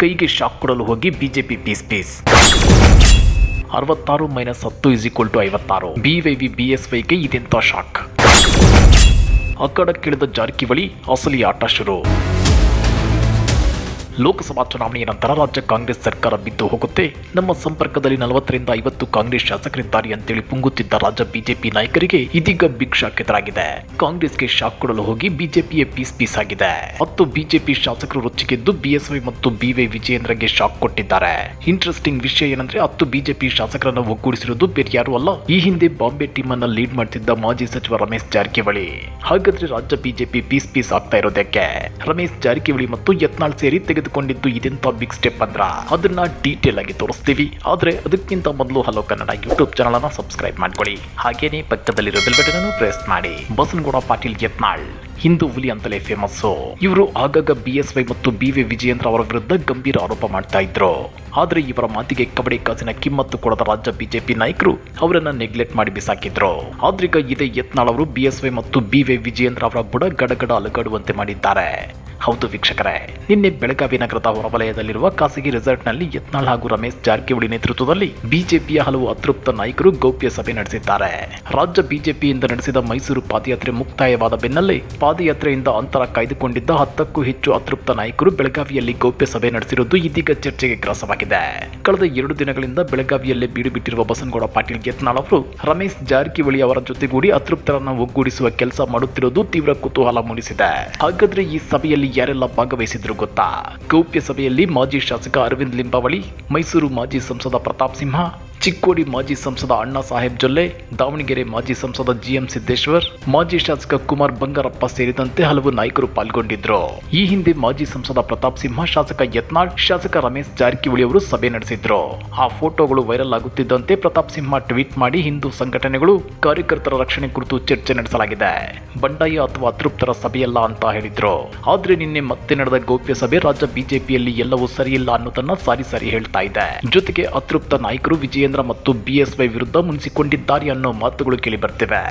ಕೈಗೆ ಶಾಕ್ ಕೊಡಲು ಹೋಗಿ ಬಿಜೆಪಿ ಪೀಸ್ ಪೀಸ್ ಅರವತ್ತಾರು ಮೈನಸ್ ಹತ್ತು ಇಸ್ ಈಕ್ವಲ್ ಟು ಐವತ್ತಾರು. ಬಿವೈವಿ ಬಿಎಸ್ವೈಗೆ ಇದೆಂತ ಶಾಕ್? ಅಕ್ಕಡಕ್ಕಿಳಿದ ಜಾರಕಿಹೊಳಿ, ಅಸಲಿ ಆಟ ಶುರು. ಲೋಕಸಭಾ ಚುನಾವಣೆಯ ನಂತರ ರಾಜ್ಯ ಕಾಂಗ್ರೆಸ್ ಸರ್ಕಾರ ಬಿದ್ದು ಹೋಗುತ್ತೆ. ನಮ್ಮ ಸಂಪರ್ಕದಲ್ಲಿ ನಲವತ್ತರಿಂದ ಐವತ್ತು ಕಾಂಗ್ರೆಸ್ ಶಾಸಕರಿದ್ದಾರೆ ಅಂತೇಳಿ ಪುಂಗುತ್ತಿದ್ದ ರಾಜ್ಯ ಬಿಜೆಪಿ ನಾಯಕರಿಗೆ ಇದೀಗ ಬಿಗ್ ಶಾಕ್ ಎದುರಾಗಿದೆ ಕಾಂಗ್ರೆಸ್ಗೆ ಶಾಕ್ ಕೊಡಲು ಹೋಗಿ ಬಿಜೆಪಿಯ ಪೀಸ್ ಪೀಸ್ ಆಗಿದೆ. ಮತ್ತು ಬಿಜೆಪಿ ಶಾಸಕರು ರೊಚ್ಚಿಗೆದ್ದು ಬಿಎಸ್ವೈ ಮತ್ತು ಬಿವೈ ವಿಜಯೇಂದ್ರಗೆ ಶಾಕ್ ಕೊಟ್ಟಿದ್ದಾರೆ. ಇಂಟ್ರೆಸ್ಟಿಂಗ್ ವಿಷಯ ಏನಂದ್ರೆ ಹತ್ತು ಬಿಜೆಪಿ ಶಾಸಕರನ್ನು ಒಗ್ಗೂಡಿಸಿರುವುದು ಬೇರೆ ಯಾರು ಅಲ್ಲ. ಈ ಹಿಂದೆ ಬಾಂಬೆ ಟೀಮ್ ಅನ್ನ ಲೀಡ್ ಮಾಡ್ತಿದ್ದ ಮಾಜಿ ಸಚಿವ ರಮೇಶ್ ಜಾರಕಿಹೊಳಿ. ಹಾಗಾದ್ರೆ ರಾಜ್ಯ ಬಿಜೆಪಿ ಪೀಸ್ ಪೀಸ್ ಆಗ್ತಾ ಇರೋದಕ್ಕೆ ರಮೇಶ್ ಜಾರಕಿಹೊಳಿ ಮತ್ತು ಯತ್ನಾಳ್ ಸೇರಿ ತೆಗೆದುಕೊಂಡಿದ್ದು ಇದೆಂತ ಬಿಗ್ ಸ್ಟೆಪ್ ಅಂದ್ರ? ಅದನ್ನ ಡೀಟೇಲ್ ಆಗಿ ತೋರಿಸ್ತೀವಿ. ಆದರೆ ಅದಕ್ಕಿಂತ ಮೊದಲು ಹಲೋ ಕನ್ನಡ ಯೂಟ್ಯೂಬ್ ಚಾನಲ್ ಅನ್ನ ಸಬ್ಸ್ಕ್ರೈಬ್ ಮಾಡ್ಕೊಳ್ಳಿ. ಹಾಗೇನೇ ಪಕ್ಕದಲ್ಲಿರೋ ಬೆಲ್ ಬಟನ್ ಪ್ರೆಸ್ ಮಾಡಿ. ಬಸನಗೌಡ ಪಾಟೀಲ್ ಯತ್ನಾಳ್, ಹಿಂದೂ ಹುಲಿ ಅಂತಲೇ ಫೇಮಸ್ ಇವರು ಆಗಾಗ ಬಿ ಎಸ್ ವೈ ಮತ್ತು ಬಿ ವಿ ವಿಜಯೇಂದ್ರ ಅವರ ವಿರುದ್ಧ ಗಂಭೀರ ಆರೋಪ ಮಾಡ್ತಾ ಇದ್ರು. ಆದ್ರೆ ಇವರ ಮಾತಿಗೆ ಕಬಡ್ಡಿ ಕಾಸಿನ ಕಿಮ್ಮತ್ತು ಕೊಡದ ರಾಜ್ಯ ಬಿಜೆಪಿ ನಾಯಕರು ಅವರನ್ನ ನೆಗ್ಲೆಕ್ಟ್ ಮಾಡಿ ಬಿಸಾಕಿದ್ರು. ಆದ್ರೀಗ ಇದೇ ಯತ್ನಾಳ್ ಅವರು ಬಿ ಎಸ್ ವೈ ಮತ್ತು ಬಿ ವಿ ವಿಜಯೇಂದ್ರ ಅವರ ಬುಡ ಗಡಗಡ ಅಲುಗಾಡುವಂತೆ ಮಾಡಿದ್ದಾರೆ. ಹೌದು ವೀಕ್ಷಕರೇ. ನಿನ್ನೆ ಬೆಳಗಾವಿ ನಗರದ ಹೊರವಲಯದಲ್ಲಿರುವ ಖಾಸಗಿ ರೆಸಾರ್ಟ್ನಲ್ಲಿ ಯತ್ನಾಳ್ ಹಾಗೂ ರಮೇಶ್ ಜಾರಕಿಹೊಳಿ ನೇತೃತ್ವದಲ್ಲಿ ಬಿಜೆಪಿಯ ಹಲವು ಅತೃಪ್ತ ನಾಯಕರು ಗೌಪ್ಯ ಸಭೆ ನಡೆಸಿದ್ದಾರೆ. ರಾಜ್ಯ ಬಿಜೆಪಿಯಿಂದ ನಡೆಸಿದ ಮೈಸೂರು ಪಾದಯಾತ್ರೆ ಮುಕ್ತಾಯವಾದ ಬೆನ್ನಲ್ಲೇ ಪಾದಯಾತ್ರೆಯಿಂದ ಅಂತರ ಕಾಯ್ದುಕೊಂಡಿದ್ದ ಹತ್ತಕ್ಕೂ ಹೆಚ್ಚು ಅತೃಪ್ತ ನಾಯಕರು ಬೆಳಗಾವಿಯಲ್ಲಿ ಗೌಪ್ಯ ಸಭೆ ನಡೆಸಿರುವುದು ಇದೀಗ ಚರ್ಚೆಗೆ ಗ್ರಾಸವಾಗಿದೆ. ಕಳೆದ ಎರಡು ದಿನಗಳಿಂದ ಬೆಳಗಾವಿಯಲ್ಲೇ ಬೀಡು ಬಿಟ್ಟಿರುವ ಬಸನಗೌಡ ಪಾಟೀಲ್ ಯತ್ನಾಳ್ ಅವರು ರಮೇಶ್ ಜಾರಕಿಹೊಳಿ ಅವರ ಜೊತೆಗೂಡಿ ಅತೃಪ್ತರನ್ನು ಒಗ್ಗೂಡಿಸುವ ಕೆಲಸ ಮಾಡುತ್ತಿರುವುದು ತೀವ್ರ ಕುತೂಹಲ ಮೂಡಿಸಿದೆ. ಹಾಗಾದ್ರೆ ಈ ಸಭೆಯಲ್ಲಿ ಯಾರೆಲ್ಲ ಭಾಗವಹಿಸಿದ್ರು ಗೊತ್ತಾ? ಗೌಪ್ಯ ಸಭೆಯಲ್ಲಿ ಮಾಜಿ ಶಾಸಕ ಅರವಿಂದ್ ಲಿಂಬಾವಳಿ ಮೈಸೂರು ಮಾಜಿ ಸಂಸದ ಪ್ರತಾಪ್ ಸಿಂಹ ಚಿಕ್ಕೋಡಿ ಮಾಜಿ ಸಂಸದ ಅಣ್ಣಾ ಸಾಹೇಬ್ ಜೊಲ್ಲೆ, ದಾವಣಗೆರೆ ಮಾಜಿ ಸಂಸದ ಜಿಎಂ ಸಿದ್ದೇಶ್ವರ್, ಮಾಜಿ ಶಾಸಕ ಕುಮಾರ್ ಬಂಗಾರಪ್ಪ ಸೇರಿದಂತೆ ಹಲವು ನಾಯಕರು ಪಾಲ್ಗೊಂಡಿದ್ರು. ಈ ಹಿಂದೆ ಮಾಜಿ ಸಂಸದ ಪ್ರತಾಪ್ ಸಿಂಹ, ಶಾಸಕ ಯತ್ನಾಳ್, ಶಾಸಕ ರಮೇಶ್ ಜಾರಕಿಹೊಳಿ ಅವರು ಸಭೆ ನಡೆಸಿದ್ರು. ಆ ಫೋಟೋಗಳು ವೈರಲ್ ಆಗುತ್ತಿದ್ದಂತೆ ಪ್ರತಾಪ್ ಸಿಂಹ ಟ್ವೀಟ್ ಮಾಡಿ ಹಿಂದೂ ಸಂಘಟನೆಗಳು, ಕಾರ್ಯಕರ್ತರ ರಕ್ಷಣೆ ಕುರಿತು ಚರ್ಚೆ ನಡೆಸಲಾಗಿದೆ. ಬಂಡಾಯ ಅಥವಾ ಅತೃಪ್ತರ ಸಭೆಯಲ್ಲ ಅಂತ ಹೇಳಿದ್ರು. ಆದ್ರೆ ನಿನ್ನೆ ಮತ್ತೆ ನಡೆದ ಗೌಪ್ಯ ಸಭೆ ರಾಜ್ಯ ಬಿಜೆಪಿಯಲ್ಲಿ ಎಲ್ಲವೂ ಸರಿಯಿಲ್ಲ ಅನ್ನೋದನ್ನ ಸಾರಿ ಸಾರಿ ಹೇಳ್ತಾ ಇದೆ. ಜೊತೆಗೆ ಅತೃಪ್ತ ನಾಯಕರು ವಿಜಯೇಂದ್ರ ಮತ್ತು ಬಿಎಸ್ವೈ ವಿರುದ್ಧ ಮುನಿಸಿಕೊಂಡಿದ್ದಾರೆ ಅನ್ನೋ ಮಾತುಗಳು ಕೇಳಿ ಬರ್ತಿವೆ.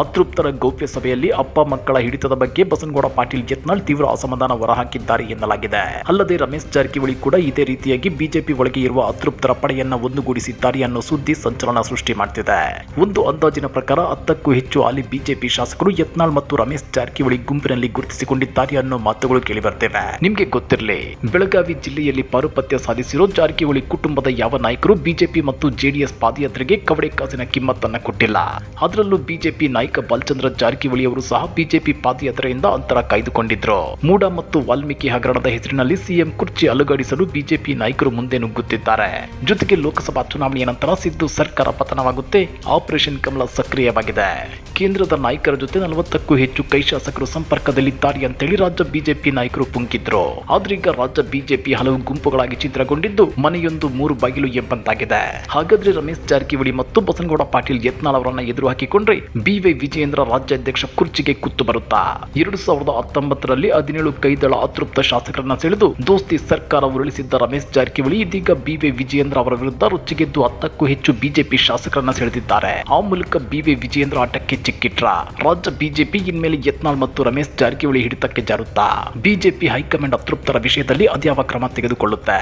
ಅತೃಪ್ತರ ಗೌಪ್ಯ ಸಭೆಯಲ್ಲಿ ಅಪ್ಪ ಮಕ್ಕಳ ಹಿಡಿತದ ಬಗ್ಗೆ ಬಸನಗೌಡ ಪಾಟೀಲ್ ಯತ್ನಾಳ್ ತೀವ್ರ ಅಸಮಾಧಾನ ಹೊರಹಾಕಿದ್ದಾರೆ ಎನ್ನಲಾಗಿದೆ. ಅಲ್ಲದೆ ರಮೇಶ್ ಜಾರಕಿಹೊಳಿ ಕೂಡ ಇದೇ ರೀತಿಯಾಗಿ ಬಿಜೆಪಿ ಒಳಗೆ ಇರುವ ಅತೃಪ್ತರ ಪಡೆಯನ್ನ ಒಂದುಗೂಡಿಸಿದ್ದಾರೆ ಅನ್ನೋ ಸುದ್ದಿ ಸಂಚಲನ ಸೃಷ್ಟಿ ಮಾಡ್ತಿದೆ. ಒಂದು ಅಂದಾಜಿನ ಪ್ರಕಾರ ಹತ್ತಕ್ಕೂ ಹೆಚ್ಚು ಹಾಲಿ ಬಿಜೆಪಿ ಶಾಸಕರು ಯತ್ನಾಳ್ ಮತ್ತು ರಮೇಶ್ ಜಾರಕಿಹೊಳಿ ಗುಂಪಿನಲ್ಲಿ ಗುರುತಿಸಿಕೊಂಡಿದ್ದಾರೆ ಅನ್ನೋ ಮಾತುಗಳು ಕೇಳಿ ಬರ್ತೇವೆ ನಿಮ್ಗೆ ಗೊತ್ತಿರಲಿ, ಬೆಳಗಾವಿ ಜಿಲ್ಲೆಯಲ್ಲಿ ಪಾರುಪತ್ಯ ಸಾಧಿಸಿರೋ ಜಾರಕಿಹೊಳಿ ಕುಟುಂಬದ ಯಾವ ನಾಯಕರು ಬಿಜೆಪಿ ಮತ್ತು ಜೆಡಿಎಸ್ ಪಾದಯಾತ್ರೆಗೆ ಕವಡೆ ಕಾಸಿನ ಕಿಮ್ಮತ್ತನ್ನ ಕೊಟ್ಟಿಲ್ಲ. ಅದರಲ್ಲೂ ಬಿಜೆಪಿ ಬಾಲಚಂದ್ರ ಜಾರಕಿಹೊಳಿ ಅವರು ಸಹ ಬಿಜೆಪಿ ಪಾದಯಾತ್ರೆಯಿಂದ ಅಂತರ ಕಾಯ್ದುಕೊಂಡಿದ್ರು. ಮೂಡ ಮತ್ತು ವಾಲ್ಮೀಕಿ ಹಗರಣದ ಹೆಸರಿನಲ್ಲಿ ಸಿಎಂ ಕುರ್ಚಿ ಅಲುಗಾಡಿಸಲು ಬಿಜೆಪಿ ನಾಯಕರು ಮುಂದೆ ನುಗ್ಗುತ್ತಿದ್ದಾರೆ. ಜೊತೆಗೆ ಲೋಕಸಭಾ ಚುನಾವಣೆಯ ನಂತರ ಸಿದ್ದು ಸರ್ಕಾರ ಪತನವಾಗುತ್ತೆ, ಆಪರೇಷನ್ ಕಮಲ ಸಕ್ರಿಯವಾಗಿದೆ. ಕೇಂದ್ರದ ನಾಯಕರ ಜೊತೆ ನಲವತ್ತಕ್ಕೂ ಹೆಚ್ಚು ಕೈ ಶಾಸಕರು ಸಂಪರ್ಕದಲ್ಲಿದ್ದಾರೆ ಅಂತೇಳಿ ರಾಜ್ಯ ಬಿಜೆಪಿ ನಾಯಕರು ಪುಂಕಿದ್ರು ಆದ್ರೀಗ ರಾಜ್ಯ ಬಿಜೆಪಿ ಹಲವು ಗುಂಪುಗಳಾಗಿ ಚಿತ್ರಗೊಂಡಿದ್ದು ಮನೆಯೊಂದು ಮೂರು ಬಾಗಿಲು ಎಂಬಂತಾಗಿದೆ ಹಾಗಾದ್ರೆ ರಮೇಶ್ ಜಾರಕಿಹೊಳಿ ಮತ್ತು ಬಸನಗೌಡ ಪಾಟೀಲ್ ಯತ್ನಾಳ್ ಅವರನ್ನ ಎದುರು ಹಾಕಿಕೊಂಡ್ರೆ ಬಿವೈ ವಿಜಯೇಂದ್ರ ರಾಜ್ಯಾಧ್ಯಕ್ಷ ಕುರ್ಚಿಗೆ ಕುತ್ತು ಬರುತ್ತಾ? ಎರಡು ಸಾವಿರದ ಹತ್ತೊಂಬತ್ತರಲ್ಲಿ ಹದಿನೇಳು ಕೈದಳ ಅತೃಪ್ತ ಶಾಸಕರನ್ನ ಸೆಳೆದು ದೋಸ್ತಿ ಸರ್ಕಾರ ಉರುಳಿಸಿದ್ದ ರಮೇಶ್ ಜಾರಕಿಹೊಳಿ, ಇದೀಗ ಬಿವಿ ವಿಜಯೇಂದ್ರ ಅವರ ವಿರುದ್ಧ ರುಚಿಗೆದ್ದು ಹತ್ತಕ್ಕೂ ಹೆಚ್ಚು ಬಿಜೆಪಿ ಶಾಸಕರನ್ನ ಸೆಳೆದಿದ್ದಾರೆ. ಆ ಮೂಲಕ ಬಿವಿ ವಿಜಯೇಂದ್ರ ಆಟಕ್ಕೆ ಚಿಕ್ಕಿಟ್ರ. ರಾಜ್ಯ ಬಿಜೆಪಿ ಇನ್ಮೇಲೆ ಯತ್ನಾಳ್ ಮತ್ತು ರಮೇಶ್ ಜಾರಕಿಹೊಳಿ ಹಿಡಿತಕ್ಕೆ ಜಾರುತ್ತಾ? ಬಿಜೆಪಿ ಹೈಕಮಾಂಡ್ ಅತೃಪ್ತರ ವಿಷಯದಲ್ಲಿ ಅದ್ಯಾವ ಕ್ರಮ ತೆಗೆದುಕೊಳ್ಳುತ್ತೆ?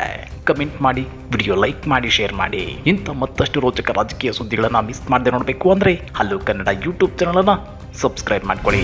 ಕಮೆಂಟ್ ಮಾಡಿ, ವಿಡಿಯೋ ಲೈಕ್ ಮಾಡಿ, ಶೇರ್ ಮಾಡಿ. ಇಂಥ ಮತ್ತಷ್ಟು ರೋಚಕ ರಾಜಕೀಯ ಸುದ್ದಿಗಳನ್ನ ಮಿಸ್ ಮಾಡದೆ ನೋಡಬೇಕು ಅಂದ್ರೆ ಹಲೋ ಕನ್ನಡ ಯೂಟ್ಯೂಬ್ ಚಾನಲ್ ಅನ್ನ ಸಬ್ಸ್ಕ್ರೈಬ್ ಮಾಡ್ಕೊಳ್ಳಿ.